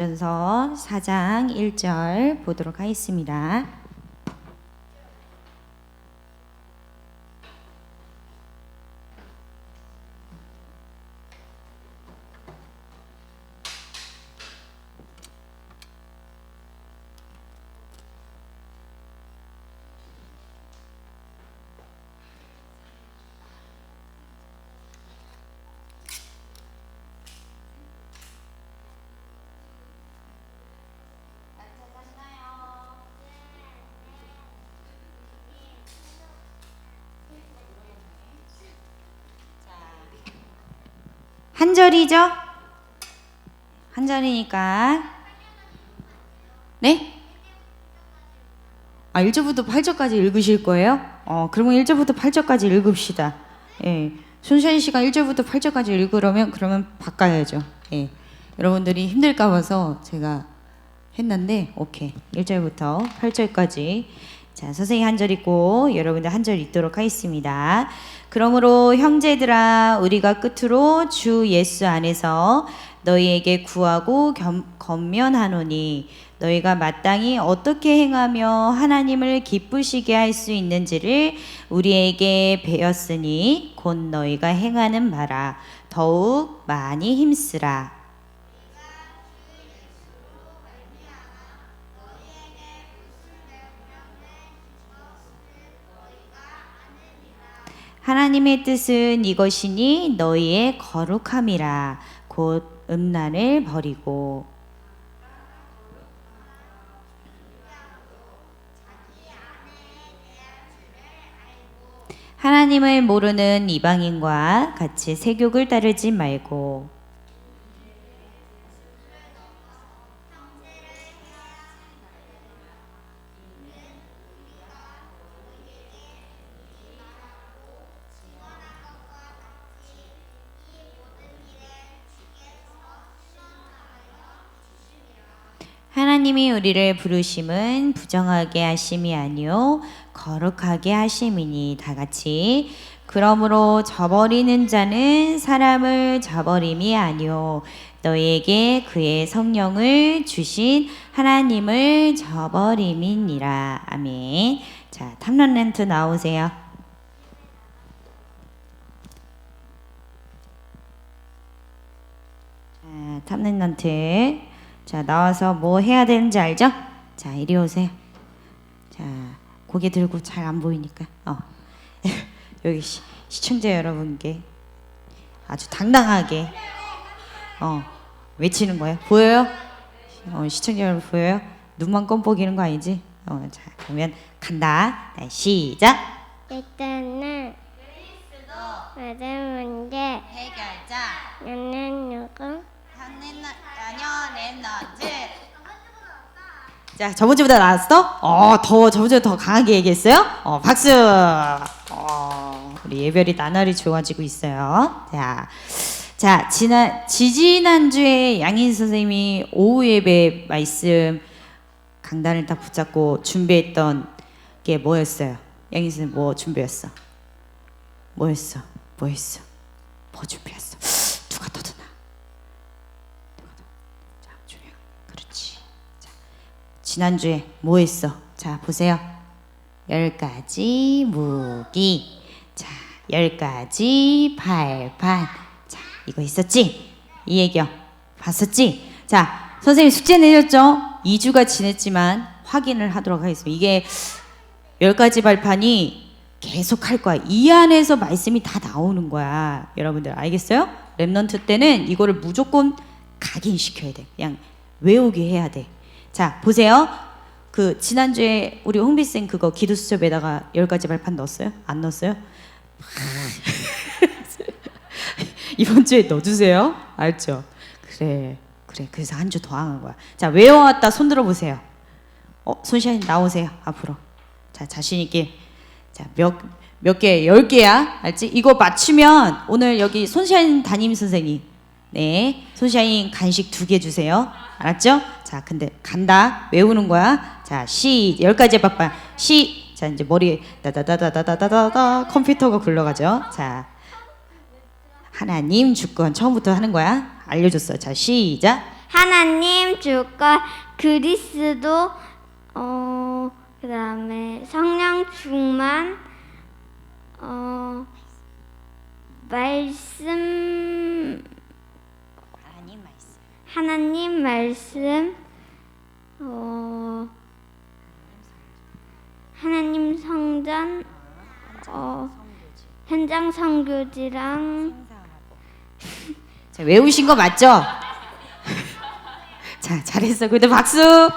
전서 4장 1절 보도록 하겠습니다. 절이죠? 한 절이니까 네? 아 1절부터 8절까지 읽으실 거예요? 어 그러면 1절부터 8절까지 읽읍시다. 예. 손시현 씨가 1절부터 8절까지 읽으려면 그러면 바꿔야죠. 예. 여러분들이 힘들까 봐서 제가 했는데 오케이 1절부터 8절까지 자 선생님 한절 읽고 여러분들 한절 읽도록 하겠습니다. 그러므로 형제들아 우리가 끝으로 주 예수 안에서 너희에게 구하고 겸, 건면하노니 너희가 마땅히 어떻게 행하며 하나님을 기쁘시게 할 수 있는지를 우리에게 배웠으니 곧 너희가 행하는 바라. 더욱 많이 힘쓰라 하나님의 뜻은 이것이니 너희의 거룩함이라. 곧 음란을 버리고. 하나님을 모르는 이방인과 같이 세욕을 따르지 말고 하나님이 우리를 부르심은 부정하게 하심이 아니요 거룩하게 하심이니 다 같이 그러므로 저버리는 자는 사람을 저버림이 아니요 너희에게 그의 성령을 주신 하나님을 저버림이니라 아멘. 자 탐런 렌트 나오세요. 자 탐런 렌트 자, 나와서 뭐 해야 되는지 알죠? 자, 이리 오세요. 자, 고개 들고 잘 안 보이니까. 어. 여기 시, 시청자 여러분께 아주 당당하게 어, 외치는 거예요. 보여요? 어, 시청자 여러분 보여요? 눈만 껌뻑이는 거 아니지? 어, 자, 그러면 간다. 네, 시작. 일단은 모든 문제 해결자 나는 누구? 자, 저번주보다 나았어? 어, 더 저번주에 더 강하게 얘기했어요? 어, 박수. 어, 우리 예별이 나날이 좋아지고 있어요. 자, 자, 지난 지지난 주에 양인 선생님이 오후 예배 말씀 강단을 딱 붙잡고 준비했던 게 뭐였어요? 양인 선생님 뭐 준비했어? 뭐였어? 뭐했어? 뭐 준비했어? 지난주에 뭐 했어? 자, 보세요. 열 가지 무기. 자, 열 가지 발판. 자, 이거 있었지? 이 얘기요. 봤었지? 자, 선생님 숙제 내렸죠? 2주가 지냈지만 확인을 하도록 하겠습니다. 이게 열 가지 발판이 계속 할 거야. 이 안에서 말씀이 다 나오는 거야. 여러분들 알겠어요? 랩넌트 때는 이거를 무조건 각인시켜야 돼. 그냥 외우게 해야 돼. 자, 보세요. 그 지난주에 우리 홍비 쌤 그거 기도 수첩에다가 열 가지 발판 넣었어요? 안 넣었어요? 이번 주에 넣어주세요. 알죠? 그래, 그래. 그래서 한 주 더 하는 거야. 자, 외워왔다 손 들어보세요. 어, 손시아님 나오세요. 앞으로. 자, 자신 있게. 자, 몇, 몇 개? 열 개야. 알지? 이거 맞추면 오늘 여기 손시아님 담임 선생님. 네. 손시아님 간식 두 개 주세요. 알았죠? 자, 근데 간다. 외우는 거야. 자, 시, 열 가지 바빠. 시. 자, 이제 머리에 다다다다다다다다 컴퓨터가 굴러가죠. 자, 하나님 주권 처음부터 하는 거야. 알려줬어. 자, 시작. 하나님 주권 그리스도 어 그다음에 성령 충만 어 말씀 하나님 말씀 어 하나님 성전 어 현장 선교지랑 자, 외우신 거 맞죠? 자, 잘했어. 그래도 박수.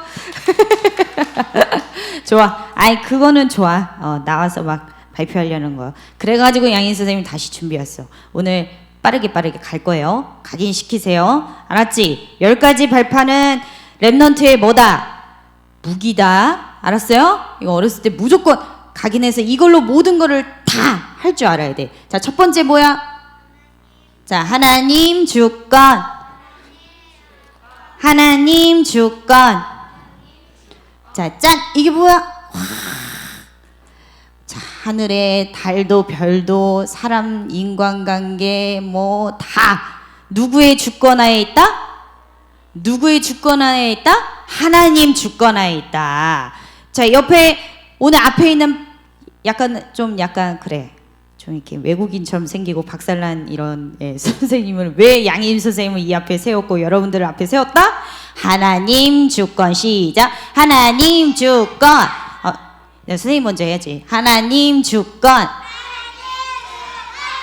좋아. 아이, 그거는 좋아. 어, 나와서 막 발표하려는 거. 그래가지고 양인 선생님 다시 준비했어. 오늘 빠르게 빠르게 갈 거예요. 각인시키세요. 알았지? 열 가지 발판은 랩넌트의 뭐다? 무기다. 알았어요? 이거 어렸을 때 무조건 각인해서 이걸로 모든 거를 다 할 줄 알아야 돼. 자, 첫 번째 뭐야? 자, 하나님 주권. 하나님 주권. 자, 짠! 이게 뭐야? 와. 자, 하늘에 달도 별도 사람 인간관계 뭐 다 누구의 주권하에 있다? 누구의 주권하에 있다? 하나님 주권하에 있다. 자, 옆에 오늘 앞에 있는 약간 좀 약간 그래. 좀 이렇게 외국인처럼 생기고 박살난 이런 예, 선생님을 왜 양임 선생님을 이 앞에 세웠고 여러분들을 앞에 세웠다? 하나님 주권 시작. 하나님 주권. 어, 네, 선생님 먼저 해야지. 하나님 주권.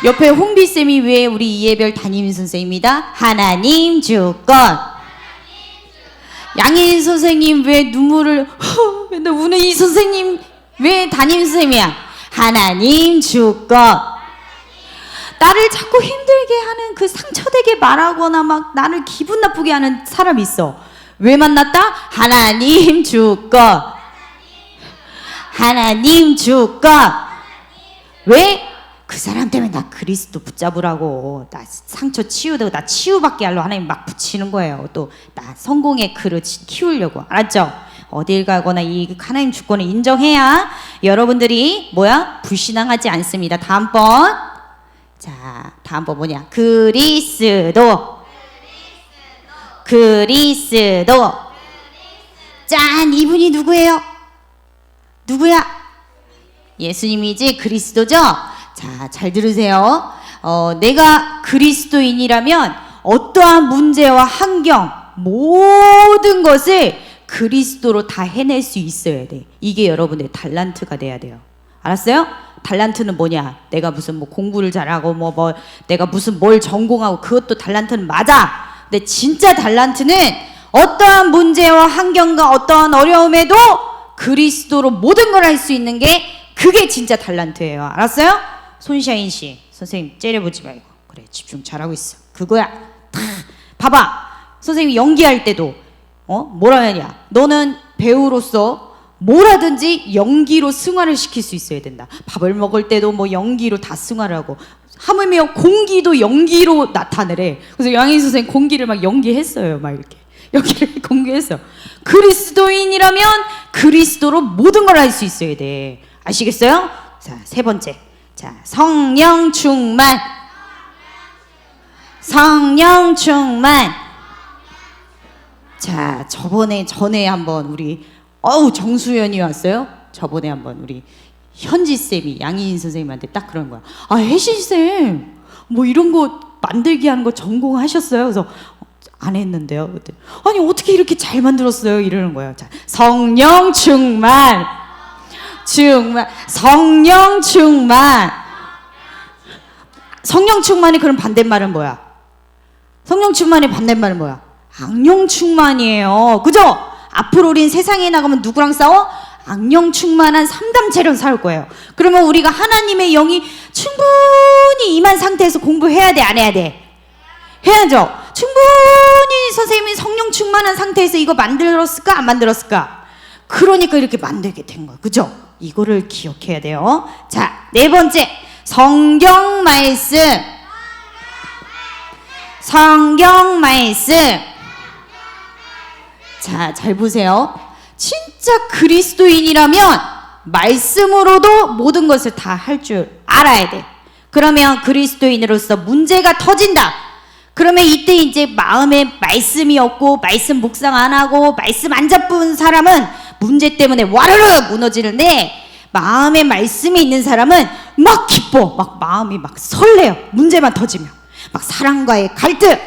옆에 홍비 쌤이 왜 우리 이해별 담임 선생님이다? 하나님 주권. 양인 선생님 왜 눈물을 허, 맨날 우는 이 선생님 왜 담임 선생님이야? 하나님 주권. 나를 자꾸 힘들게 하는 그 상처되게 말하거나 막 나를 기분 나쁘게 하는 사람이 있어. 왜 만났다? 하나님 주권. 하나님 주권. 왜? 그 사람 때문에 나 그리스도 붙잡으라고 나 상처 치유되고 나 치유받게 하려고 하나님 막 붙이는 거예요. 또 나 성공의 그릇 키우려고 알았죠? 어딜 가거나 이 하나님 주권을 인정해야 여러분들이 뭐야 불신앙하지 않습니다. 다음번 자 다음번 뭐냐 그리스도 그리스도 짠 이분이 누구예요? 누구야? 예수님이지 그리스도죠? 자, 잘 들으세요. 어, 내가 그리스도인이라면 어떠한 문제와 환경, 모든 것을 그리스도로 다 해낼 수 있어야 돼. 이게 여러분의 달란트가 돼야 돼요. 알았어요? 달란트는 뭐냐? 내가 무슨 뭐 공부를 잘하고 뭐 뭐 내가 무슨 뭘 전공하고 그것도 달란트는 맞아. 근데 진짜 달란트는 어떠한 문제와 환경과 어떠한 어려움에도 그리스도로 모든 걸 할 수 있는 게 그게 진짜 달란트예요. 알았어요? 손샤인 씨, 선생님 째려보지 말고 그래 집중 잘하고 있어. 그거야. 다 봐봐. 선생님이 연기할 때도 어 뭐라 하냐? 너는 배우로서 뭐라든지 연기로 승화를 시킬 수 있어야 된다. 밥을 먹을 때도 뭐 연기로 다 승화를 하고 하물며 공기도 연기로 나타내래. 그래서 양희 선생님 공기를 막 연기했어요. 막 이렇게 연기를 공개했어. 그리스도인이라면 그리스도로 모든 걸 할 수 있어야 돼. 아시겠어요? 자, 세 번째. 자, 성령 충만. 성령 충만. 자, 저번에 전에 한번 우리 어우 정수연이 왔어요. 저번에 한번 우리 현지 쌤이 양희인 선생님한테 딱 그런 거야. 아 혜신 쌤, 뭐 이런 거 만들기 하는 거 전공하셨어요? 그래서 안 했는데요. 아니 어떻게 이렇게 잘 만들었어요? 이러는 거예요. 자, 성령 충만, 충만, 성령 충만. 성령 충만의 그런 반대말은 뭐야? 성령 충만의 반대말은 뭐야? 악령 충만이에요. 그죠? 앞으로 우린 세상에 나가면 누구랑 싸워? 악령 충만한 삼담체랑 싸울 거예요. 그러면 우리가 하나님의 영이 충분히 임한 상태에서 공부해야 돼, 안 해야 돼? 해야죠. 충분히 선생님이 성령 충만한 상태에서 이거 만들었을까, 안 만들었을까? 그러니까 이렇게 만들게 된 거예요. 그죠? 이거를 기억해야 돼요. 자, 네 번째. 성경 말씀. 성경 말씀. 자, 잘 보세요. 진짜 그리스도인이라면 말씀으로도 모든 것을 다 할 줄 알아야 돼. 그러면 그리스도인으로서 문제가 터진다. 그러면 이때 이제 마음에 말씀이 없고 말씀 묵상 안 하고 말씀 안 잡은 사람은 문제 때문에 와르르 무너지는데 마음에 말씀이 있는 사람은 막 기뻐 막 마음이 막 설레요. 문제만 터지면. 막 사랑과의 갈등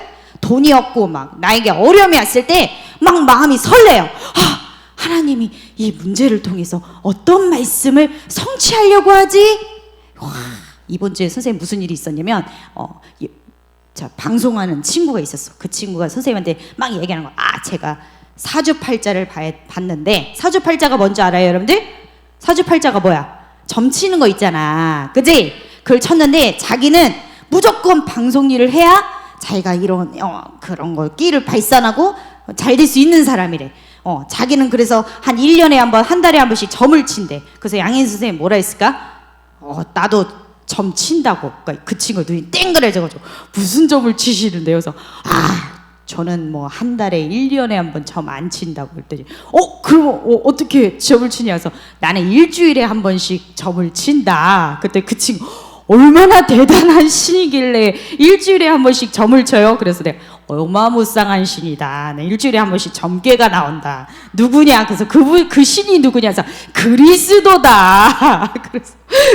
돈이 없고 막 나에게 어려움이 왔을 때 막 마음이 설레요. 아 하나님이 이 문제를 통해서 어떤 말씀을 성취하려고 하지? 와 이번 주에 선생님 무슨 일이 있었냐면 어, 이- 자 방송하는 친구가 있었어. 그 친구가 선생님한테 막 얘기하는 거야. 아 제가 사주팔자를 봐- 봤는데 사주팔자가 뭔지 알아요, 여러분들? 사주팔자가 뭐야? 점치는 거 있잖아, 그지? 그걸 쳤는데 자기는 무조건 방송 일을 해야 자기가 이런 어, 그런 거 끼를 발산하고 잘 될 수 있는 사람이래. 어, 자기는 그래서 한 1년에 한 번, 한 달에 한 번씩 점을 친대. 그래서 양인 선생님 뭐라 했을까? 어, 나도 점 친다고. 그러니까 그 친구 눈이 땡그레져가지고 무슨 점을 치시는데요? 그래서 아 저는 뭐 한 달에 1년에 한 번 점 안 친다고 그랬더니 어 그럼 어, 어떻게 점을 치냐 해서 나는 일주일에 한 번씩 점을 친다. 그때 그 친구 얼마나 대단한 신이길래 일주일에 한 번씩 점을 쳐요. 그래서 내가 어마무쌍한 신이다. 네, 일주일에 한 번씩 점괘가 나온다. 누구냐? 그래서 그분 그 신이 누구냐? 해서 그리스도다. 그래서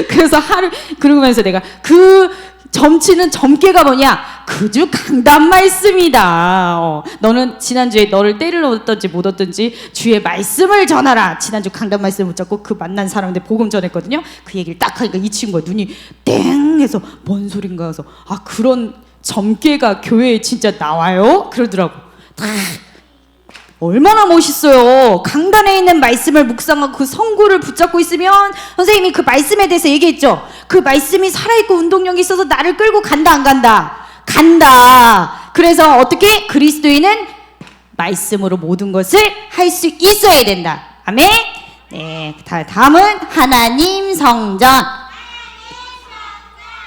그래서 하루 그러면서 내가 그 점치는 점괘가 뭐냐? 그주 강단 말씀이다. 어, 너는 지난주에 너를 때를 얻었든지 못 얻든지 주의 말씀을 전하라. 지난주 강단 말씀을 붙잡고 그 만난 사람한테 복음 전했거든요. 그 얘기를 딱 하니까 이 친구가 눈이 땡 해서 뭔 소린가 해서 아 그런 점괘가 교회에 진짜 나와요? 그러더라고. 다 얼마나 멋있어요. 강단에 있는 말씀을 묵상하고 그 성구를 붙잡고 있으면 선생님이 그 말씀에 대해서 얘기했죠. 그 말씀이 살아있고 운동력이 있어서 나를 끌고 간다 안 간다? 간다. 그래서 어떻게 그리스도인은 말씀으로 모든 것을 할 수 있어야 된다. 아멘. 네, 다- 다음은 하나님 성전.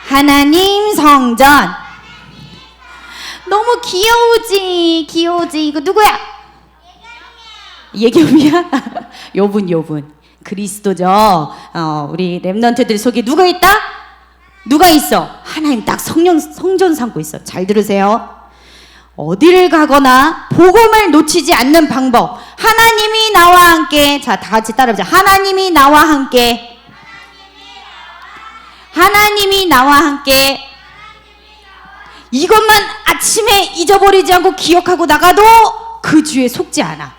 하나님 성전. 너무 귀여우지, 귀여우지. 이거 누구야? 예겸이야? 요분 요분 그리스도죠. 어, 우리 렘넌트들 속에 누가 있다? 누가 있어? 하나님 딱 성령 성전 삼고 있어. 잘 들으세요. 어디를 가거나 복음을 놓치지 않는 방법. 하나님이 나와 함께 자, 다 같이 따라해보자. 하나님이 나와 함께 하나님이 나와 함께 이것만 아침에 잊어버리지 않고 기억하고 나가도 그 주에 속지 않아.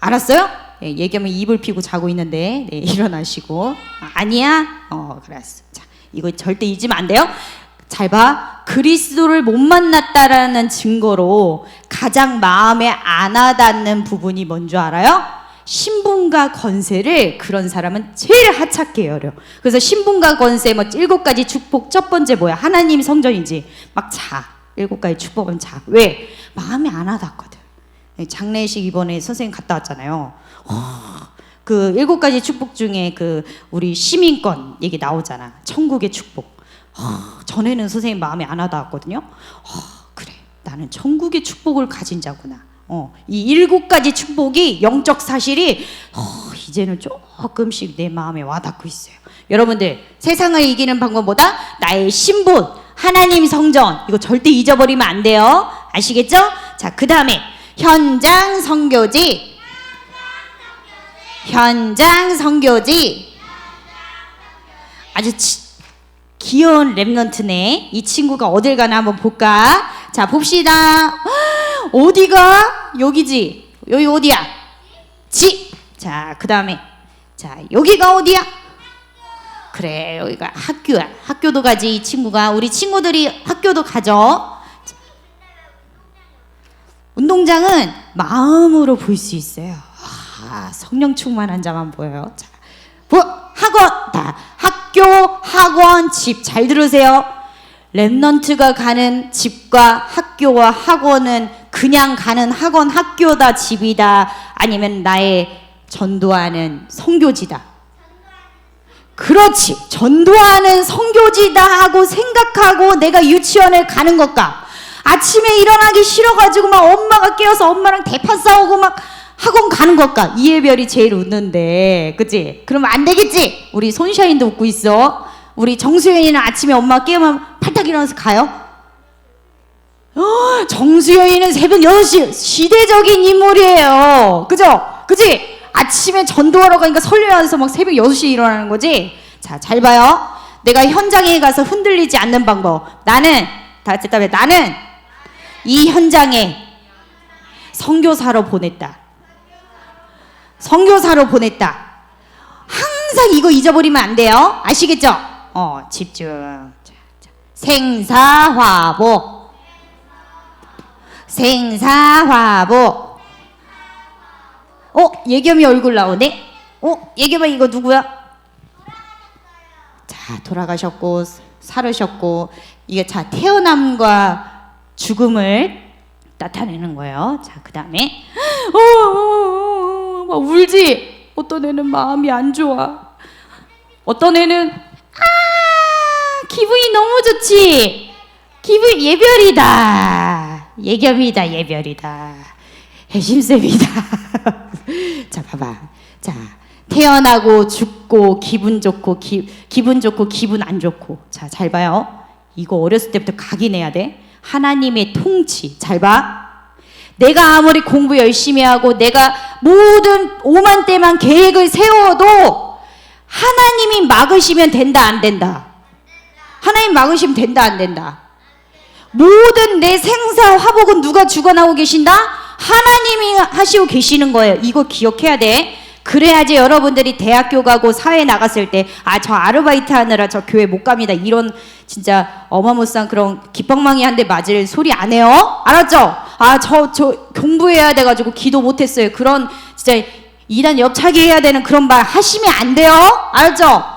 알았어요? 예, 얘기하면 입을 피고 자고 있는데 네, 일어나시고 아, 아니야? 어 그랬어. 자 이거 절대 잊으면 안 돼요. 잘 봐. 그리스도를 못 만났다라는 증거로 가장 마음에 안 와닿는 부분이 뭔 줄 알아요? 신분과 권세를 그런 사람은 제일 하찮게 여려. 그래서 신분과 권세 뭐 일곱 가지 축복 첫 번째 뭐야? 하나님 성전이지. 막 자. 일곱 가지 축복은 자. 왜? 마음에 안 와닿거든. 네, 장례식 이번에 선생님 갔다 왔잖아요. 와, 그 일곱 가지 축복 중에 그 우리 시민권 얘기 나오잖아. 천국의 축복. 아, 전에는 선생님 마음에 안 와닿았거든요. 아, 그래, 나는 천국의 축복을 가진 자구나. 어, 이 일곱 가지 축복이 영적 사실이 어, 이제는 조금씩 내 마음에 와닿고 있어요. 여러분들 세상을 이기는 방법보다 나의 신분, 하나님 성전 이거 절대 잊어버리면 안 돼요. 아시겠죠? 자, 그 다음에 현장 선교지. 현장 선교지. 아주 치, 귀여운 랩런트네. 이 친구가 어딜 가나 한번 볼까? 자, 봅시다. 헉, 어디가? 여기지. 여기 어디야? 지. 자, 그 다음에. 자, 여기가 어디야? 그래, 여기가 학교야. 학교도 가지, 이 친구가. 우리 친구들이 학교도 가죠. 운동장은 마음으로 볼 수 있어요. 아, 성령 충만한 자만 보여요. 자, 뭐 학원 다 학교, 학원, 집 잘 들으세요. 랩넌트가 가는 집과 학교와 학원은 그냥 가는 학원, 학교다, 집이다, 아니면 나의 전도하는 성교지다. 그렇지. 전도하는 성교지다 하고 생각하고 내가 유치원을 가는 것과 아침에 일어나기 싫어가지고 막 엄마가 깨워서 엄마랑 대판 싸우고 막 학원 가는 것과 이해별이 제일 웃는데, 그치? 그러면 안 되겠지? 우리 손샤인도 웃고 있어. 우리 정수현이는 아침에 엄마 깨우면 팔딱 일어나서 가요? 어, 정수영이는 새벽 6시 시대적인 인물이에요. 그죠? 그지? 아침에 전도하러 가니까 설레어서 막 새벽 6시에 일어나는 거지? 자, 잘 봐요. 내가 현장에 가서 흔들리지 않는 방법. 나는, 다 같이 답해. 나는 이 현장에 선교사로 보냈다. 선교사로 보냈다. 항상 이거 잊어버리면 안 돼요. 아시겠죠? 어, 집중. 생사화보. 생사화보. 어, 예겸이 얼굴 나오네? 어, 예겸아 이거 누구야? 자, 돌아가셨고 살으셨고 이게 자 태어남과 죽음을 나타내는 거예요. 자, 그다음에 어, 어, 어, 막 울지. 어떤 애는 마음이 안 좋아. 어떤 애는 아 기분이 너무 좋지. 기분 예별이다. 예겸이다 예별이다. 해심쌤이다. 자 봐봐. 자 태어나고 죽고 기분 좋고 기, 기분 좋고 기분 안 좋고 자 잘 봐요. 이거 어렸을 때부터 각인해야 돼. 하나님의 통치 잘 봐. 내가 아무리 공부 열심히 하고 내가 모든 오만 때만 계획을 세워도 하나님이 막으시면 된다 안 된다. 하나님 막으시면 된다 안 된다. 모든 내 생사 화복은 누가 주관하고 계신다? 하나님이 하시고 계시는 거예요. 이거 기억해야 돼. 그래야지 여러분들이 대학교 가고 사회 나갔을 때 아 저 아르바이트 하느라 저 교회 못 갑니다. 이런 진짜 어마무쌍 그런 기빵망이 한 대 맞을 소리 안 해요. 알았죠? 아 저 저 공부해야 돼 가지고 기도 못 했어요. 그런 진짜 이단 옆차기 해야 되는 그런 말 하시면 안 돼요. 알았죠?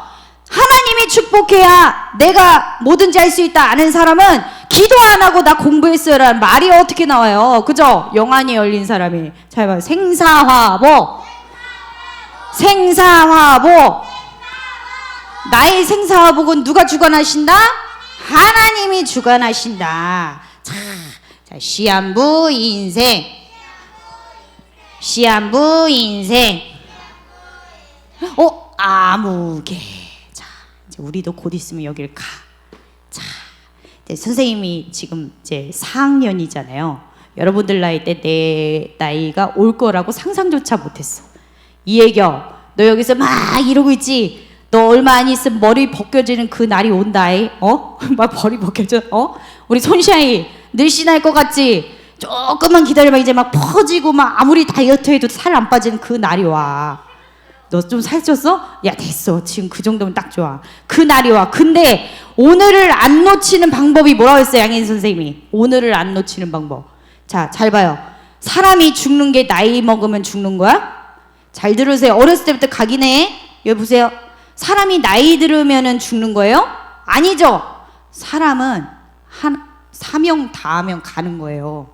하나님이 축복해야 내가 뭐든지 할 수 있다 아는 사람은 기도 안 하고 나 공부했어요라는 말이 어떻게 나와요? 그죠? 영안이 열린 사람이 잘 봐요. 생사화보 생사화보 나의 생사화복은 누가 주관하신다? 하나님이 주관하신다. 자, 자 시한부 인생 시한부 인생 어 아무개 우리도 곧 있으면 여길 가. 자 선생님이 지금 이제 4학년이잖아요. 여러분들 나이 때 내 나이가 올 거라고 상상조차 못했어. 이혜경, 너 여기서 막 이러고 있지? 너 얼마 안 있으면 머리 벗겨지는 그 날이 온다이. 어? 막 머리 벗겨져? 어? 우리 손샤이 늘씬할 것 같지? 조금만 기다려봐 이제 막 퍼지고 막 아무리 다이어트 해도 살 안 빠지는 그 날이 와. 너 좀 살쪘어? 야 됐어. 지금 그 정도면 딱 좋아. 그 날이 와. 근데 오늘을 안 놓치는 방법이 뭐라고 했어요 양인 선생님이? 오늘을 안 놓치는 방법. 자 잘 봐요. 사람이 죽는 게 나이 먹으면 죽는 거야? 잘 들으세요. 어렸을 때부터 각이네 여기 보세요. 사람이 나이 들으면은 죽는 거예요? 아니죠. 사람은 한 사명 다하면 가는 거예요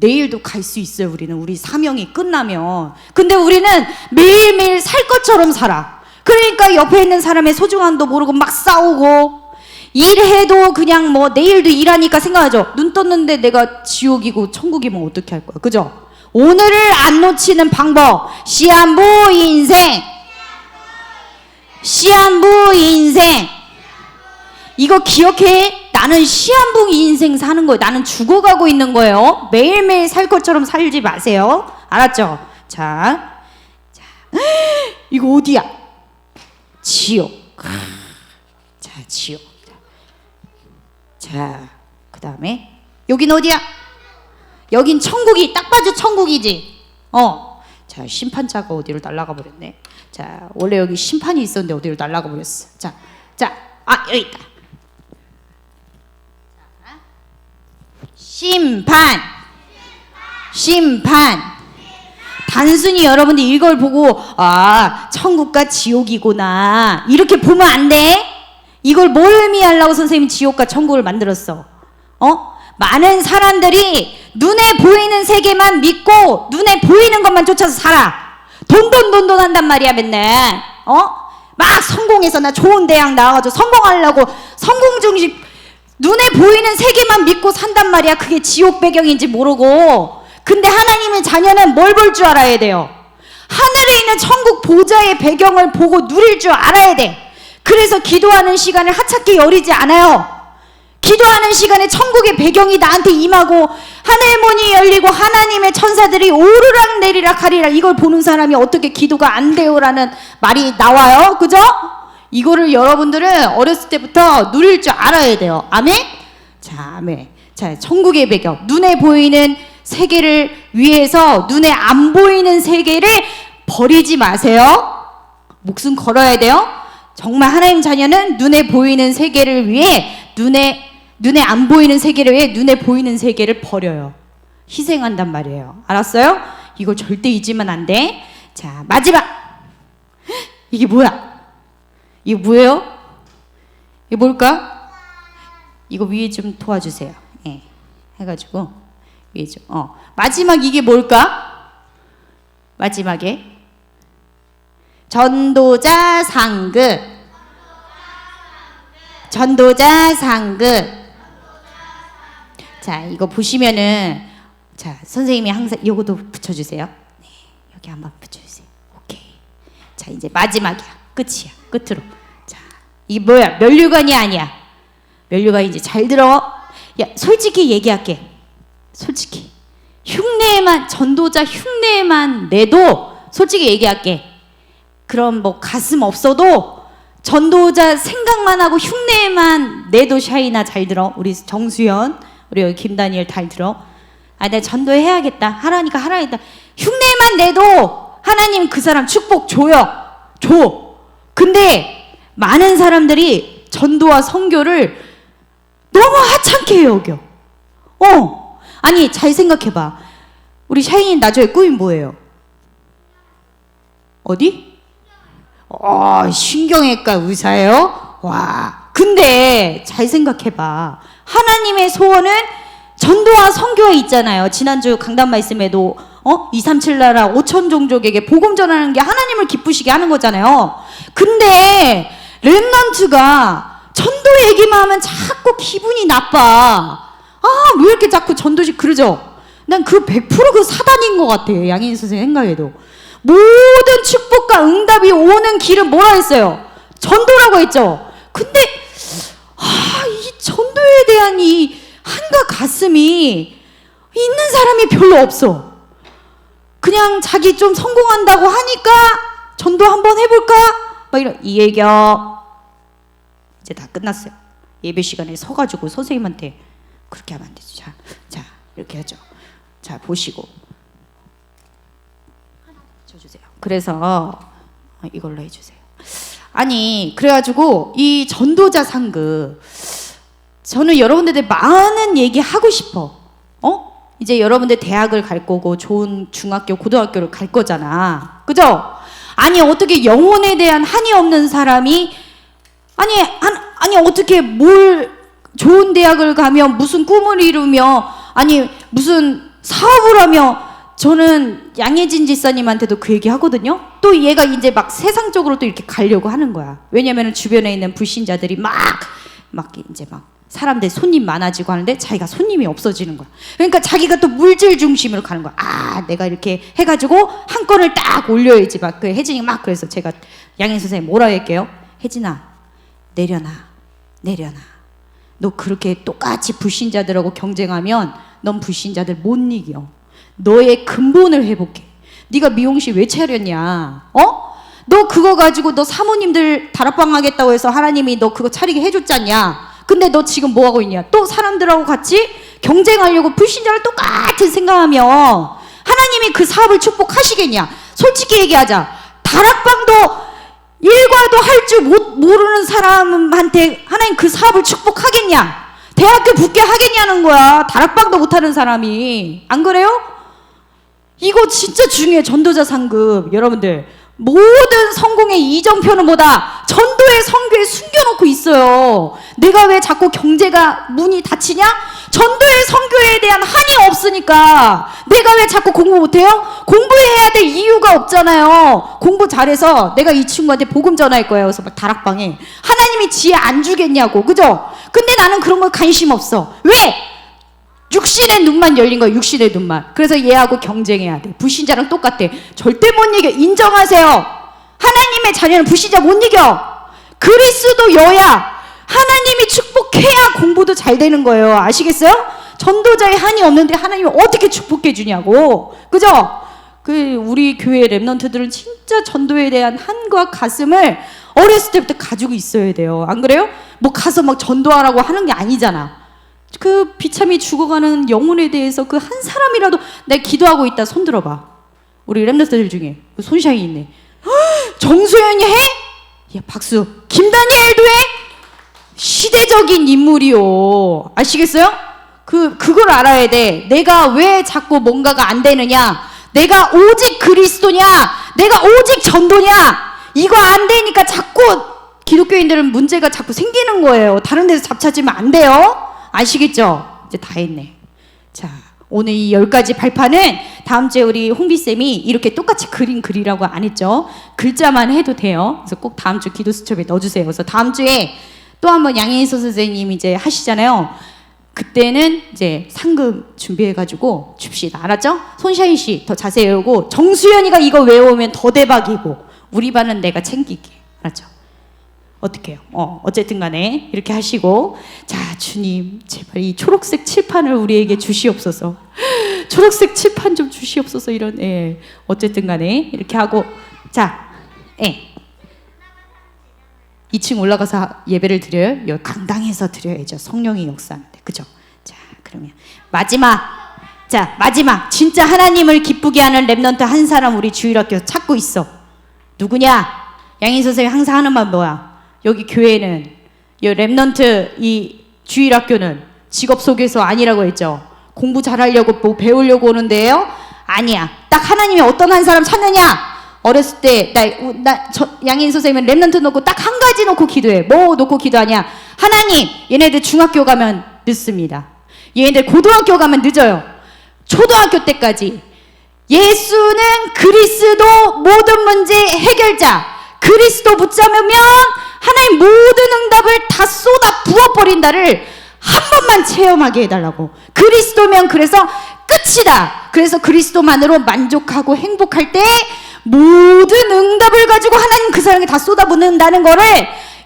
내일도 갈 수 있어요 우리는. 우리 사명이 끝나면. 근데 우리는 매일매일 살 것처럼 살아. 그러니까 옆에 있는 사람의 소중함도 모르고 막 싸우고 일해도 그냥 뭐 내일도 일하니까 생각하죠. 눈 떴는데 내가 지옥이고 천국이면 어떻게 할 거야? 그죠? 오늘을 안 놓치는 방법. 시한부 인생. 시한부 인생. 이거 기억해? 나는 시한부 인생 사는 거예요. 나는 죽어가고 있는 거예요. 매일매일 살 것처럼 살지 마세요. 알았죠? 자, 자, 이거 어디야? 지옥. 자, 지옥. 자, 그 다음에 여긴 어디야? 여긴 천국이 딱 봐도 천국이지. 어. 자, 심판자가 어디로 날아가 버렸네. 자, 원래 여기 심판이 있었는데 어디로 날아가 버렸어. 자, 자, 아 여기 있다. 심판. 심판. 단순히 여러분들 이걸 보고 아 천국과 지옥이구나 이렇게 보면 안 돼. 이걸 뭘 의미하려고 선생님 지옥과 천국을 만들었어? 어? 많은 사람들이 눈에 보이는 세계만 믿고 눈에 보이는 것만 쫓아서 살아. 돈돈돈돈 한단 말이야 맨날. 어? 막 성공해서 나 좋은 대학 나와가지고 성공하려고 성공 중심 눈에 보이는 세계만 믿고 산단 말이야. 그게 지옥 배경인지 모르고. 근데 하나님의 자녀는 뭘 볼 줄 알아야 돼요. 하늘에 있는 천국 보좌의 배경을 보고 누릴 줄 알아야 돼. 그래서 기도하는 시간을 하찮게 여리지 않아요. 기도하는 시간에 천국의 배경이 나한테 임하고 하늘 문이 열리고 하나님의 천사들이 오르락 내리락 하리라 이걸 보는 사람이 어떻게 기도가 안 돼요라는 말이 나와요. 그죠? 이거를 여러분들은 어렸을 때부터 누릴 줄 알아야 돼요. 아멘? 자, 아멘. 자, 천국의 배경. 눈에 보이는 세계를 위해서 눈에 안 보이는 세계를 버리지 마세요. 목숨 걸어야 돼요. 정말 하나님 자녀는 눈에 보이는 세계를 위해 눈에 눈에 안 보이는 세계를 위해 눈에 보이는 세계를 버려요. 희생한단 말이에요. 알았어요? 이거 절대 잊으면 안 돼. 자, 마지막. 헉, 이게 뭐야? 이거 뭐예요? 이게 뭘까? 이거 위에 좀 도와주세요. 예. 해가지고 위에 좀. 어. 마지막 이게 뭘까? 마지막에 전도자 상급. 전도자 상급. 자, 이거 보시면은 자, 선생님이 항상 요것도 붙여 주세요. 네. 여기 한번 붙여 주세요. 오케이. 자, 이제 마지막이야. 끝이야. 끝으로. 자, 이게 뭐야? 면류관이 아니야. 이제 잘 들어. 야, 솔직히 얘기할게. 솔직히. 흉내만 전도자 흉내만 내도 솔직히 얘기할게. 그럼 뭐 가슴 없어도 전도자 생각만 하고 흉내만 내도 샤이나 잘 들어. 우리 정수연, 우리 김다니엘 잘 들어. 아, 내가 전도해야겠다. 하라니까 하라니까. 흉내만 내도 하나님 그 사람 축복 줘요. 줘. 근데 많은 사람들이 전도와 선교를 너무 하찮게 여겨. 어. 아니, 잘 생각해 봐. 우리 샤이니 나중에 꿈이 뭐예요? 어디? 어, 신경외과 의사예요? 와. 근데 잘 생각해 봐. 하나님의 소원은 전도와 선교에 있잖아요. 지난주 강단 말씀에도 어? 237 나라 5천 종족에게 복음 전하는 게 하나님을 기쁘시게 하는 거잖아요. 근데 렘넌트가 전도 얘기만 하면 자꾸 기분이 나빠. 아, 왜 이렇게 자꾸 전도식 그러죠? 난 그 100%그 사단인 것 같아. 양인 선생님 생각에도. 모든 축복과 응답이 오는 길은 뭐라 했어요? 전도라고 했죠. 근데 아, 이 전도에 대한 이 한가 가슴이 있는 사람이 별로 없어. 그냥 자기 좀 성공한다고 하니까 전도 한번 해볼까? 막 이런 이 얘기요. 이제 다 끝났어요. 예배 시간에 서가지고 선생님한테 그렇게 하면 안 되죠. 자, 자 이렇게 하죠. 자 보시고 줘주세요. 그래서 어, 이걸로 해주세요. 아니 그래가지고 이 전도자 상급 저는 여러분들한테 많은 얘기 하고 싶어. 어? 이제 여러분들 대학을 갈 거고 좋은 중학교, 고등학교를 갈 거잖아. 그죠? 아니 어떻게 영혼에 대한 한이 없는 사람이 아니 한 아니 어떻게 뭘 좋은 대학을 가면 무슨 꿈을 이루며 아니 무슨 사업을 하며 저는 양혜진 지사님한테도 그 얘기 하거든요. 또 얘가 이제 막 세상적으로 또 이렇게 가려고 하는 거야. 왜냐면은 주변에 있는 불신자들이 막 막 이제 막 사람들 손님 많아지고 하는데 자기가 손님이 없어지는 거야. 그러니까 자기가 또 물질 중심으로 가는 거야. 아, 내가 이렇게 해가지고 한 건을 딱 올려야지 막 그 혜진이 막 그래서 제가 양혜 선생님 뭐라 할게요? 혜진아 내려놔 내려놔. 너 그렇게 똑같이 불신자들하고 경쟁하면 넌 불신자들 못 이겨. 너의 근본을 회복해. 네가 미용실 왜 차렸냐? 어? 너 그거 가지고 너 사모님들 다락방 하겠다고 해서 하나님이 너 그거 차리게 해줬잖냐? 근데 너 지금 뭐 하고 있냐? 또 사람들하고 같이 경쟁하려고 불신자를 똑같은 생각하며 하나님이 그 사업을 축복하시겠냐? 솔직히 얘기하자. 다락방도 일과도 할 줄 모르는 사람한테 하나님 그 사업을 축복하겠냐? 대학교 붙게 하겠냐는 거야. 다락방도 못하는 사람이. 안 그래요? 이거 진짜 중요해. 전도자 상급. 여러분들. 모든 성공의 이정표는 뭐다? 전도의 성교에 숨겨놓고 있어요. 내가 왜 자꾸 경제가 문이 닫히냐? 전도의 성교에 대한 한이 없으니까. 내가 왜 자꾸 공부 못해요? 공부해야 될 이유가 없잖아요. 공부 잘해서 내가 이 친구한테 복음 전할 거예요. 그래서 막 다락방에. 하나님이 지혜 안 주겠냐고. 그죠? 근데 나는 그런 거 관심 없어. 왜? 육신의 눈만 열린 거야, 육신의 눈만. 그래서 얘하고 경쟁해야 돼. 불신자랑 똑같아. 절대 못 이겨. 인정하세요. 하나님의 자녀는 불신자 못 이겨. 그리스도 여야. 하나님이 축복해야 공부도 잘 되는 거예요. 아시겠어요? 전도자의 한이 없는데 하나님이 어떻게 축복해 주냐고. 그죠? 그 우리 교회 랩런트들은 진짜 전도에 대한 한과 가슴을 어렸을 때부터 가지고 있어야 돼요. 안 그래요? 뭐 가서 막 전도하라고 하는 게 아니잖아. 그 비참히 죽어가는 영혼에 대해서 그 한 사람이라도 내가 기도하고 있다 손 들어봐. 우리 랩런트들 중에 그 손ሻ이 있네. 헉, 정소연이 해? 야 박수. 김다니엘도 해? 시대적인 인물이요. 아시겠어요? 그 그걸 알아야 돼. 내가 왜 자꾸 뭔가가 안 되느냐? 내가 오직 그리스도냐? 내가 오직 전도냐? 이거 안 되니까 자꾸 기독교인들은 문제가 자꾸 생기는 거예요. 다른 데서 잡차지면 안 돼요. 아시겠죠? 이제 다 했네. 자, 오늘 이 열 가지 발판은 다음 주에 우리 홍비 쌤이 이렇게 똑같이 그림 그리라고 안 했죠. 글자만 해도 돼요. 그래서 꼭 다음 주 기도 수첩에 넣어주세요. 그래서 다음 주에 또 한번 양혜소 선생님 이제 하시잖아요. 그때는 이제 상금 준비해가지고 줍시다. 알았죠? 손샤인 씨 더 자세히 외우고 정수연이가 이거 외우면 더 대박이고 우리 반은 내가 챙길게. 알았죠? 어떻게요? 어, 어쨌든 간에 이렇게 하시고 자, 주님, 제발 이 초록색 칠판을 우리에게 주시옵소서. 초록색 칠판 좀 주시옵소서 이런 예. 어쨌든 간에 이렇게 하고 자, 예. 2층 올라가서 예배를 드려요. 강당에서 드려야죠. 성령이 역사하는데. 그죠? 자, 그러면 마지막 자, 마지막 진짜 하나님을 기쁘게 하는 랩넌트 한 사람 우리 주일학교 찾고 있어. 누구냐? 양인 선생님 항상 하는 말 뭐야? 여기 교회는 이 랩넌트 이 주일학교는 직업 속에서 아니라고 했죠. 공부 잘하려고 뭐 배우려고 오는데요. 아니야. 딱 하나님이 어떤 한 사람 찾느냐? 어렸을 때 나나 양인 선생님은 랩넌트 놓고 딱 한 가지 놓고 기도해. 뭐 놓고 기도하냐? 하나님, 얘네들 중학교 가면 늦습니다. 얘네들 고등학교 가면 늦어요. 초등학교 때까지 예수는 그리스도 모든 문제 해결자. 그리스도 붙잡으면 하나님 모든 응답을 다 쏟아 부어버린다를 한 번만 체험하게 해달라고. 그리스도면 그래서 끝이다. 그래서 그리스도만으로 만족하고 행복할 때 모든 응답을 가지고 하나님 그 사람에 다 쏟아붓는다는 거를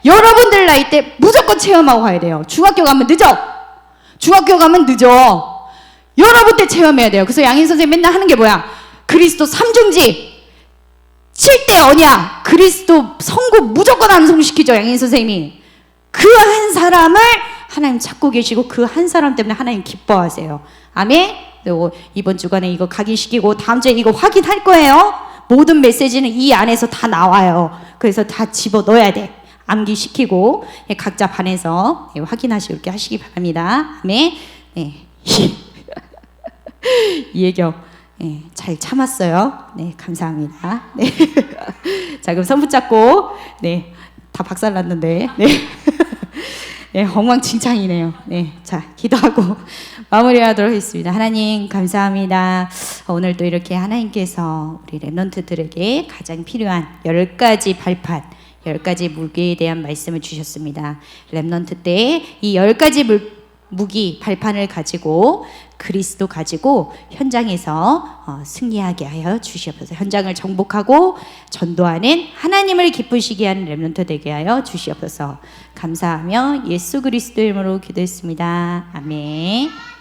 여러분들 나이 때 무조건 체험하고 가야 돼요. 중학교 가면 늦어. 중학교 가면 늦어. 여러분 때 체험해야 돼요. 그래서 양인 선생님 맨날 하는 게 뭐야? 그리스도 삼중지. 7대 언약 그리스도 성고 무조건 암송시키죠 양인 선생님이. 그 한 사람을 하나님 찾고 계시고 그 한 사람 때문에 하나님 기뻐하세요. 아멘? 그리고 이번 주간에 이거 각인시키고 다음 주에 이거 확인할 거예요. 모든 메시지는 이 안에서 다 나와요. 그래서 다 집어 넣어야 돼. 암기시키고 예, 각자 반에서 예, 확인하시고 이렇게 하시기 바랍니다. 아멘? 네. 이혜경 네, 잘 참았어요. 네, 감사합니다. 네. 자, 그럼 손 붙잡고 네, 다 박살 났는데 네. 네, 엉망진창이네요. 네, 자, 기도하고 마무리하도록 하겠습니다. 하나님 감사합니다. 오늘 또 이렇게 하나님께서 우리 랩런트들에게 가장 필요한 열 가지 발판 열 가지 무기에 대한 말씀을 주셨습니다. 랩넌트 때 이 열 가지 물, 무기 발판을 가지고 그리스도 가지고 현장에서 어, 승리하게 하여 주시옵소서. 현장을 정복하고 전도하는 하나님을 기쁘시게 하는 렘넌트 되게 하여 주시옵소서. 감사하며 예수 그리스도 이름으로 기도했습니다. 아멘.